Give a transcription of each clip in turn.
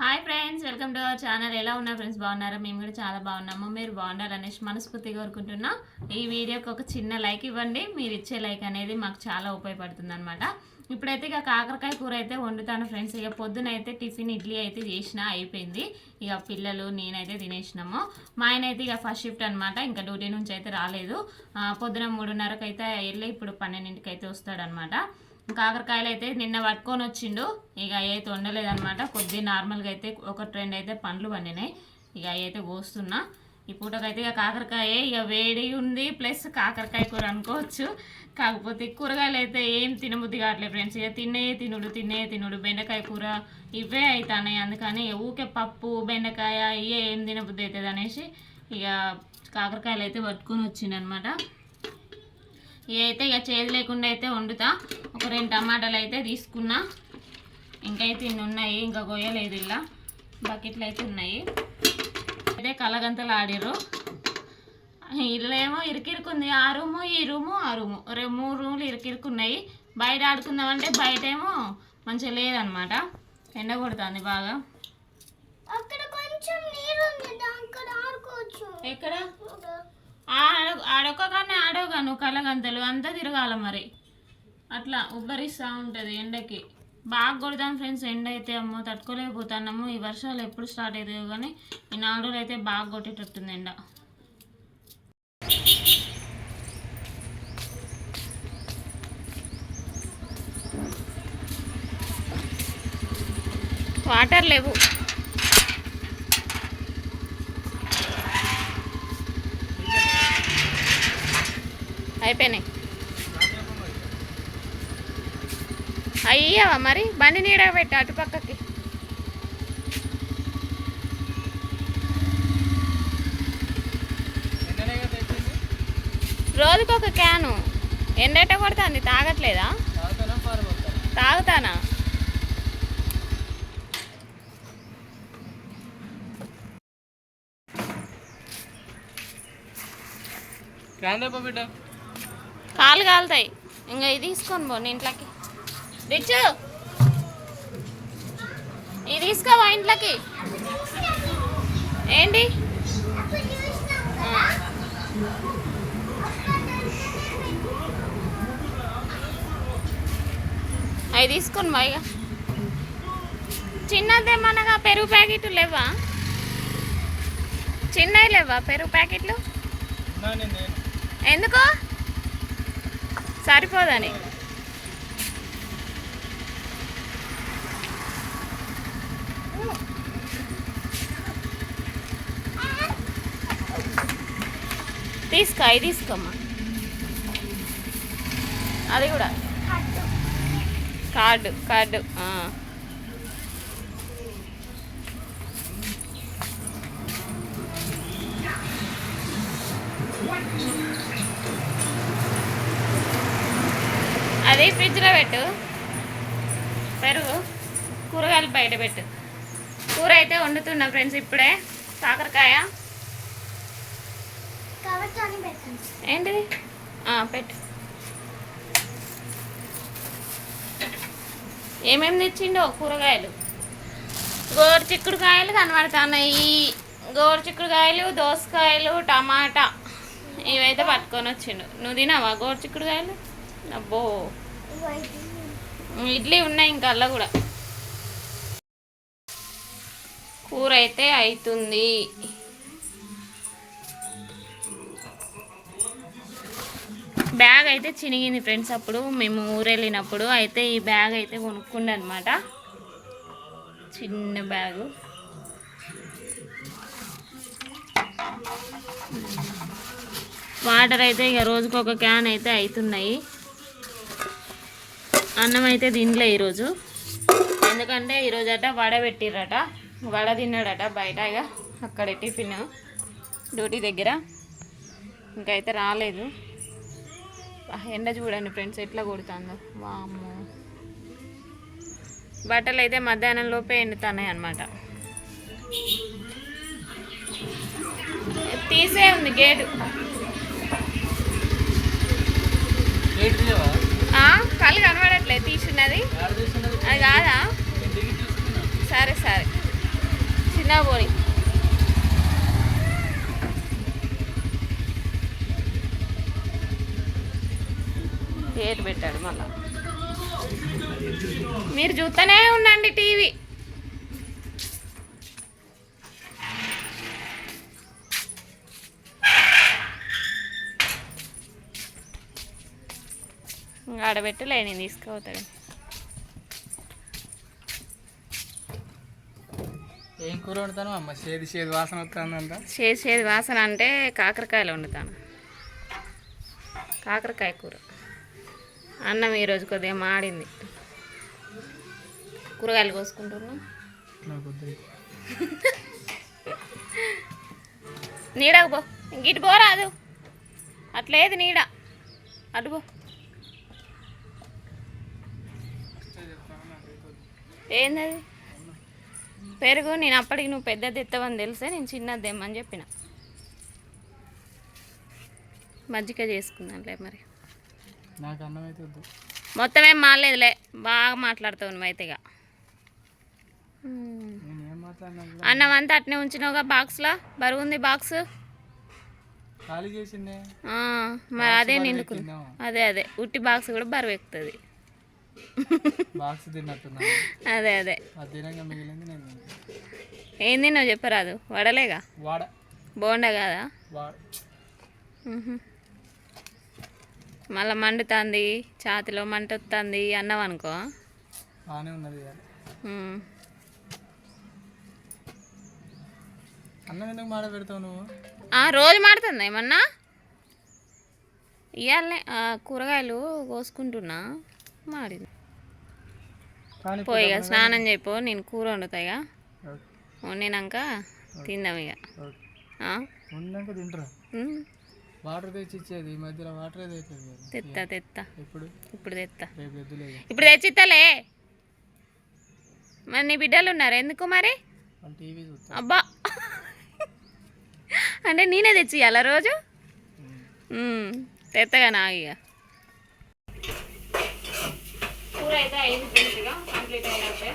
Hi friends welcome to our channel. ఎలా ఉన్నారు friends? బాగున్నారా? మేము కూడా చాలా బాగున్నాము. మీరు బాగుండాలనేసి మనస్ఫూర్తిగా కోరుకుంటున్నా. ఈ వీడియోకి ఒక చిన్న లైక్ ఇవ్వండి. మీరు ఇచ్చే లైక్ అనేది మాకు చాలా ఉపయోగపడుతుంది అనమాట ఇప్పుడైతే ఇక కాకరకాయ కూర అయితే వండుతాను ఫ్రెండ్స్. ఇక పొద్దున అయితే టిఫిన్ ఇడ్లీ అయితే చేసిన అయిపోయింది. ఇక పిల్లలు నేనైతే తినేసినాము. మా ఆయన అయితే ఇక ఫస్ట్ షిఫ్ట్ అనమాట ఇంకా డ్యూటీ నుంచి అయితే రాలేదు. పొద్దున మూడున్నరకు అయితే వెళ్ళి ఇప్పుడు పన్నెండింటికి అయితే వస్తాడనమాట కాకరకాయలు అయితే నిన్న పట్టుకొని వచ్చిండు. ఇక అవి అయితే వండలేదనమాట కొద్ది నార్మల్గా అయితే ఒక ట్రెండ్ అయితే పండ్లు పండినాయి. ఇక అవి అయితే కోస్తున్నా. ఈ పూటకైతే ఇక కాకరకాయ ఇక వేడి ఉంది. ప్లస్ కాకరకాయ కూర అనుకోవచ్చు. కాకపోతే కూరగాయలు అయితే ఏం తినబుద్ధి కావట్లేదు ఫ్రెండ్స్ ఇక తినే తినుడు తినే తినుడు. బెండకాయ కూర ఇవే అవుతాయి అందుకని ఊకే పప్పు బెండకాయ ఇవే ఏం తినబుద్ధి అవుతుంది అనేసి ఇక కాకరకాయలు అయితే పట్టుకొని వచ్చిండనమాట ఇక అయితే ఇక చేదు లేకుండా అయితే వండుతా. ఒక రెండు టమాటాలు అయితే తీసుకున్నా. ఇంకైతే ఇన్ని ఉన్నాయి ఇంకా గొయ్యలేదు ఇలా. బకెట్లు అయితే ఉన్నాయి. అయితే కలగంతలు ఆడిర్రు. ఇల్లు ఏమో ఇరికిరుకుంది. ఆ రూము ఈ రూము ఆ రూము. రే మూడు రూములు ఇరికిరుకున్నాయి. బయట ఆడుకుందామంటే బయట ఏమో మంచిగా లేదనమాట ఎండ కొడుతుంది బాగా. ఎక్కడ? ఆడ- ఆడొక్క కానీ ఆడోగా నువ్వు కలగంతలు. అంతా తిరగాల మరి. అట్లా ఉబ్బరిస్తూ ఉంటుంది ఎండకి. బాగా కొడతాం ఫ్రెండ్స్ ఎండ అయితే అమ్మో తట్టుకోలేకపోతున్నాము. ఈ వర్షాలు ఎప్పుడు స్టార్ట్ అవుతాయో కానీ ఈ నాలుగు రోజులు అయితే బాగా కొట్టేటట్టుంది ఎండ. వాటర్ లేవు. అయిపోయినాయి. అయ్యావా మరి? బండి నీడ పెట్టు అటు పక్కకి. రోజుకి ఒక క్యాను. ఎండట కొడుతుంది తాగట్లేదా? తాగుతానా? కాలు కాలుతాయి. ఇంకా ఇది తీసుకొని పో నీ ఇంట్లోకి. రిచ్చు ఇది తీసుకోవా ఇంట్లోకి? ఏంటి. అవి తీసుకొని బా ఇక చిన్నదేమనగా పెరుగు ప్యాకెట్లు లేవా? చిన్నవి లేవా పెరుగు ప్యాకెట్లు? ఎందుకు? సరిపోదని. తీసుకో అవి తీసుకోమ్మా. అది కూడా. కార్డు కార్డు అది ఫ్రిడ్జ్లో పెట్టు. పెరుగు కూరగాయలు బయట పెట్టు. కూర అయితే వండుతున్నా ఫ్రెండ్స్ ఇప్పుడే. కాకరకాయ కాబట్టి అని పెట్టండి ఏంటిది? పెట్టు. ఏమేమి తెచ్చిండో? కూరగాయలు. గోరు చిక్కుడుకాయలు కనబడుతున్నాయి. గోరు చిక్కుడుకాయలు దోసకాయలు టమాటా. ఇవైతే పట్టుకొని వచ్చిండు. నువ్వు తినావా గోరు చిక్కుడుకాయలు అబ్బో. ఇడ్లీ ఉన్నాయి ఇంకా అలా కూడా. కూర అయితే అవుతుంది బ్యాగ్ అయితే చినిగింది ఫ్రెండ్స్ అప్పుడు. మేము ఊరెళ్ళినప్పుడు అయితే ఈ బ్యాగ్ అయితే కొనుక్కుండే అనమాట చిన్న బ్యాగు. వాటర్ అయితే ఇక రోజుకు ఒక క్యాన్ అయితే అవుతున్నాయి అన్నం అయితే తినలే ఈరోజు. ఎందుకంటే ఈరోజు అట వడ పెట్టిరట వడ తిన్నాడట బయట ఇక అక్కడ టిఫిన్ డ్యూటీ దగ్గర. ఇంకైతే రాలేదు. ఎండ చూడండి ఫ్రెండ్స్ ఎట్లా కొడుతుందో. వామ్మో. బట్టలు అయితే మధ్యాహ్నం లోపే ఎండుతున్నాయి అనమాట తీసే ఉంది గేటు. కళ్ళు కనబడట్లేదు తీసున్నది అది కాదా? సరే సరే. చిన్న పోరి పేరు పెట్టాడు మళ్ళా? మీరు చూస్తూనే ఉండండి టీవీ. ఆడబెట్టలే నేను తీసుకుపోతాడు ఏం కూర వండుతాను? అమ్మ చేది చేది వాసన వస్తుందంట. చేసేది వాసన అంటే కాకరకాయలు వండుతాను. కాకరకాయ కూర. అన్నం ఈరోజు కొద్దిగా మాడింది. కూరగాయలు కోసుకుంటున్నా. నీడకు పో. ఇంకిటి పోరాదు అట్లేదు నీడ. అటు పో. ఏందది? పెరుగు నేను అప్పటికి నువ్వు పెద్దది ఎత్తవని తెలిసే నేను చిన్నది తెమ్మని చెప్పిన. మజ్జిగ చేసుకున్నానులే మరి. నాకు అన్నం అయితే వద్దు. మొత్తం ఏం మారలేదులే. బాగా మాట్లాడుతావు నువ్వైతే ఇక. మాట్లాడినా కూడా అన్నం అంతా అట్నే ఉంచినావుగా బాక్స్లో? బరువు ఉంది బాక్స్? ఖాళీ చేసిందే. ఆ, మరి అదే నిండుకుంది ఎక్కిందా? అదే అదే. ఉట్టి బాక్స్ కూడా బరువు ఎక్కుతుంది. బాక్స్ తిన్నట్టున్నా. అదే అదే. మిగిలింది నేను. ఏంది నువ్వు చెప్పరాదు? వడలేగా? వాడ. బోండా కాదా? వాడ. మళ్ళా మండుతుంది ఛాతిలో మంట వస్తుంది అన్నం అనుకో. బాగానే ఉన్నది ఇవాళ. మ్. అన్నం ఎందుకు మాడ పెడతావు నువ్వు? ఆ, రోజు మాడుతుంది ఏమన్నా? ఇవాళనే ఆ, కూరగాయలు కోసుకుంటున్నా మాడింది. పోయిగా స్నానం చేయపో నేను కూర వండుతాయిగా వండినాక తిందాం ఇక. తింటారా. వాటర్ తెచ్చి ఇచ్చేది ఈ మధ్యలో వాటర్ తెచ్చలేదు తెత్తా తెత్తా. ఎప్పుడు? ఇప్పుడు తెత్తా. రేపు ఎద్దులేదు ఇప్పుడు తెచ్చిత్తలే. మరి నీ బిడ్డలు ఉన్నారు ఎందుకు మరి? టీవీ అబ్బా. అంటే నేనే తెచ్చి ఇవ్వాలా రోజు. తెత్తగా నాకు ఇక. కూర అయితే అయింది పూర్తిగా కంప్లీట్ అయినట్టే.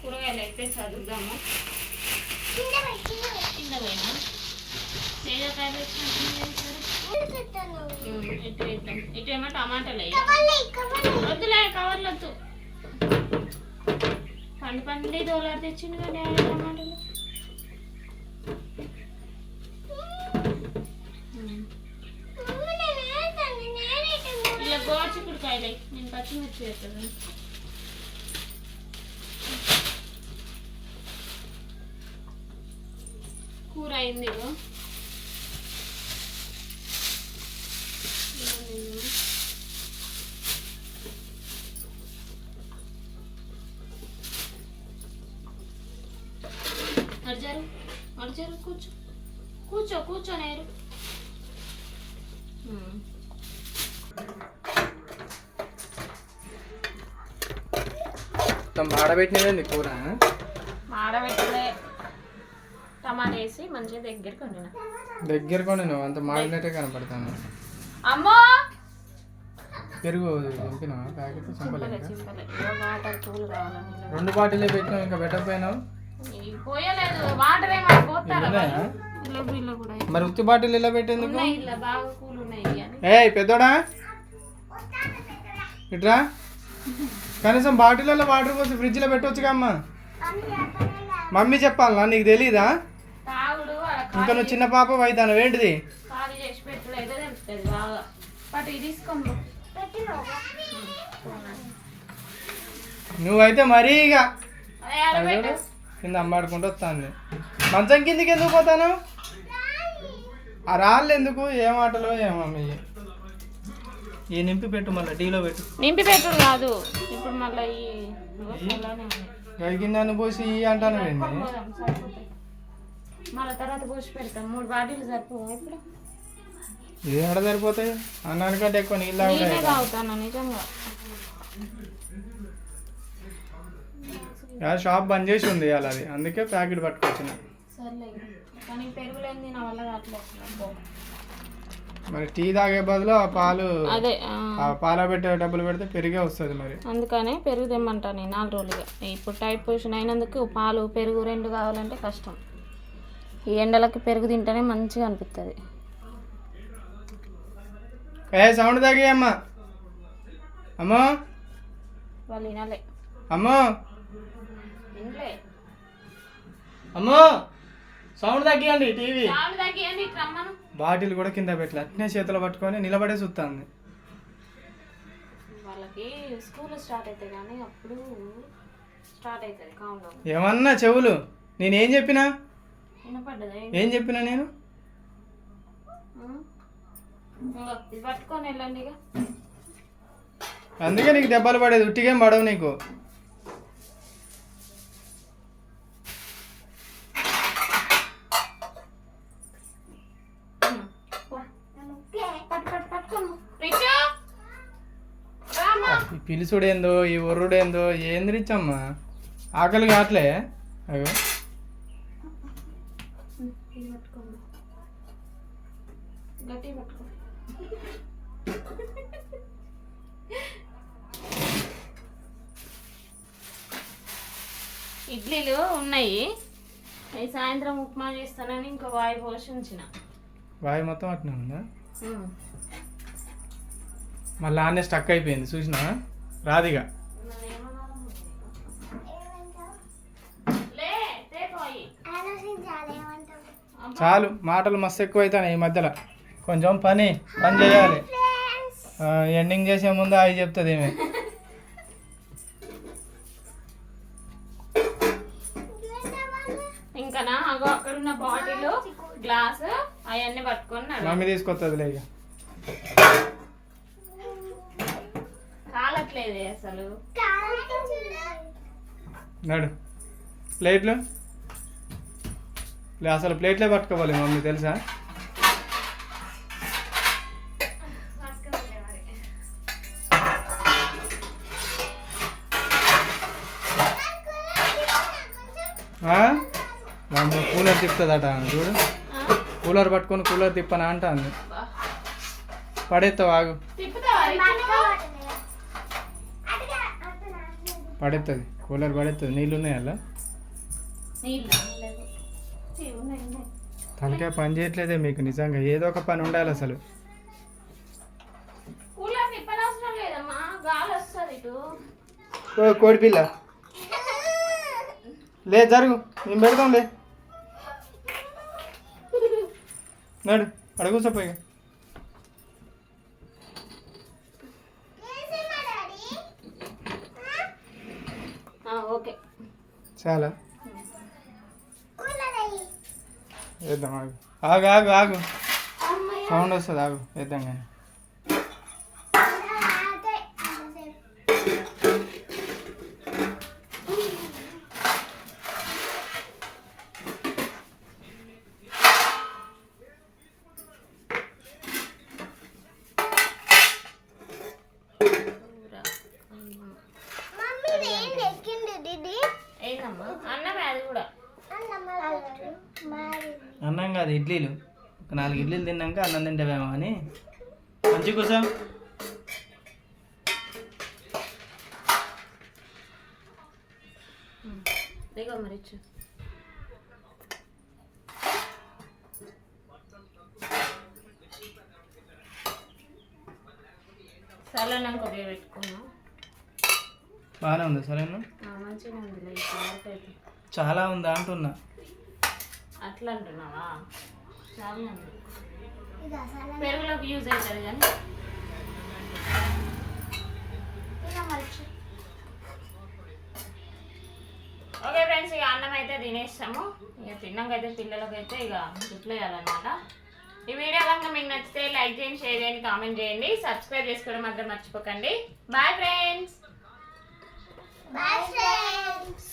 కూరగాయలు అయితే చదువుదాము కింద పెట్టి కింద పోయినా తేజకాయలు పెట్టాను ఇటు వేద్దాం ఇటు ఏమో టమాటాలు వద్దులే కవర్లు వద్దు పండు పండి దోలాడు తెచ్చిండు కానీ ఆ టమాటాలు ఉమ్. మమ్మీ నేను వేస్తాను నేనే ఇలా గోచిక్కుడుకాయలు నేను పచ్చిమిర్చి వేస్తాను కూర అయింది ఇగో అర్జారు కూర్చో. కూర్చో కూర్చో నేరు. మొత్తం ఆడబెట్టినవేంది కూర ఆడబెట్టలే టమాటా వేసి మంచిగా దగ్గరికి వండిన దగ్గర కూడా నువ్వు అంత మాడినట్టే కనపడతాను అమ్మో! పెరుగు చంపినావా ప్యాకెట్ చంపలేదు? చింపలే వాటర్ కూల్ కావాలని రెండు బాటిలే పెట్టినావు ఇంకా పెట్టకపోయినావు? ఇవి పోయలేదు వాటర్ ఏమైనా పోతారా ఉన్నాయా? ఇలా వీళ్ళు కూడా మరి ఉత్తి బాటిల్ ఇలా పెట్టేందుకు ఉన్నాయి ఇలా బాగా కూల్ ఉన్నాయి అని ఏయ్ పెద్దోడా? ఇట్రా? కనీసం బాటిల్లో వాటర్ పోసి ఫ్రిడ్జ్లో పెట్టవచ్చుగా అమ్మ. మమ్మీ చెప్పాలనా? నీకు తెలీదా? ఇంకా నువ్వు చిన్న పాప వైద్యాను ఏంటిది? నువ్వైతే మరీ ఇక కింద అమ్మాడుకుంటూ వస్తుంది. మంచం కిందకి ఎందుకు పోతాను? ఆ రాళ్ళు ఎందుకు? ఏం ఆటలో ఏమో ఈ నింపి పెట్టు మళ్ళీ టీలో పెట్టు. నింపి పెట్టుడు కాదు. ఇప్పుడు మళ్ళీ ఈ. గడిగిన్నాను పోసి ఈ అంటాను. మళ్ళీ తర్వాత పోసి పెడతాం మూడు బాటిల్ సరిపోవు ఇప్పుడు? ఇది ఎక్కడ సరిపోతాయి? అన్నానికంటే ఎక్కువ నీళ్ళు తాగుతాయి నిజంగా. షాప్ బంద్ చేసి ఉంది ఇవాళ అది. అందుకే ప్యాకెట్ పట్టుకొచ్చిన. మరి టీ తాగే బదులు ఆ పాలు అదే ఆ, పాల పెట్టే డబ్బులు పెడితే పెరిగే వస్తుంది మరి. అందుకనే పెరుగు తెమ్మంటాను నేను నాలుగు రోజులుగా. ఇప్పుడు టైట్ పొజిషన్ అయినందుకు పాలు పెరుగు రెండు కావాలంటే కష్టం. ఈ ఎండలకి పెరుగు తింటేనే మంచిగా అనిపిస్తుంది ఏ సౌండ్ తగ్గి అమ్మా. అమ్మో. వాళ్ళు వినాలే. అమ్మో. అమ్మో సౌండ్ తగ్గియండి టీవీ. బాటిల్ కూడా కింద పెట్టలే అట్నే చేతిలో పట్టుకొని నిలబడే చూస్తుంది వాళ్ళకి స్కూల్ స్టార్ట్ అవుతాయి కానీ అప్పుడు స్టార్ట్ అవుతుంది కౌంట్ డౌన్ ఏమన్నా చెవులు నేనేం చెప్పినా? ఏం చెప్పినా నేను? పట్టుకొని వెళ్ళండి అందుకే నీకు దెబ్బలు పడేది ఉట్టిగేం పడవు నీకు. పిలుసుడేందో ఈ ఒర్రుడేందో ఏంది రిచ్చమ్మా ఆకలి కావట్లే? పట్టుకో ఇడ్లీలు ఉన్నాయి. ఈ సాయంత్రం ఉప్మా చేస్తానని ఇంకో వాయి పోసి ఉంచిన వాయు మొత్తం అట్నే ఉందా? మళ్ళీ ఆనే స్టక్ అయిపోయింది చూసినా రాదిగా ఏమంటావు? చాలు మాటలు మస్తు ఎక్కువ అవుతాయి ఈ మధ్యలో. కొంచెం పని పని చేయాలి. ఎండింగ్ చేసే ముందు అవి చెప్తుంది ఏమే ఇంకా బాటిల్ గ్లాస్ అవన్నీ పట్టుకొని. మమ్మీ తీసుకొస్తుంది ఇక అసలు? నడు. ప్లేట్లు? అసలు ప్లేట్లే పట్టుకోవాలి మమ్మీ తెలుసా? కూలర్ తిప్పుతుందట చూడు? కూలర్ పట్టుకొని కూలర్ తిప్పనా అంటాంది. బా. పడేస్తావు ఆగు. పడేస్తుంది కూలర్ పడేస్తుంది నీళ్ళు ఉన్నాయి అలా. తలకాయ పని చేయట్లేదే మీకు నిజంగా ఏదో ఒక పని ఉండాలి అసలు. కోడిపిల్ల లే జరుగు మేము పెడతాం లే నడు అక్కడ ఓకే. చాలా. వేద్దాం ఆగు. ఆగు ఆగు ఆగు. సౌండ్ వస్తుంది ఆగు. వేద్దాం కానీ కూర. మమ్మీ ఏంటి ఎక్కింది దీది ఏందమ్మా అన్నమే అది కూడా మరి అన్నం కాదు ఇడ్లీలు ఒక నాలుగు ఇడ్లీలు తిన్నాక అన్నం తింటావేమో అని. మంచి పెట్టుకున్నాం బాగానే ఉంది సరేనా చాలా ఉందా అంటున్నా. అట్లా అంటున్నావా? పెరుగులోకి యూజ్ అవుతుంది కానీ. ఓకే ఫ్రెండ్స్ ఇక అన్నం అయితే తినేస్తాము ఇక తిన్నాక అయితే పిల్లలకైతే ఇక వేయాలన్నమాట ఈ వీడియో కనుక మీకు నచ్చితే లైక్ చేయండి షేర్ చేయండి కామెంట్ చేయండి. సబ్స్క్రైబ్ చేసుకోవడం మాత్రం మర్చిపోకండి. Bye friends bye friends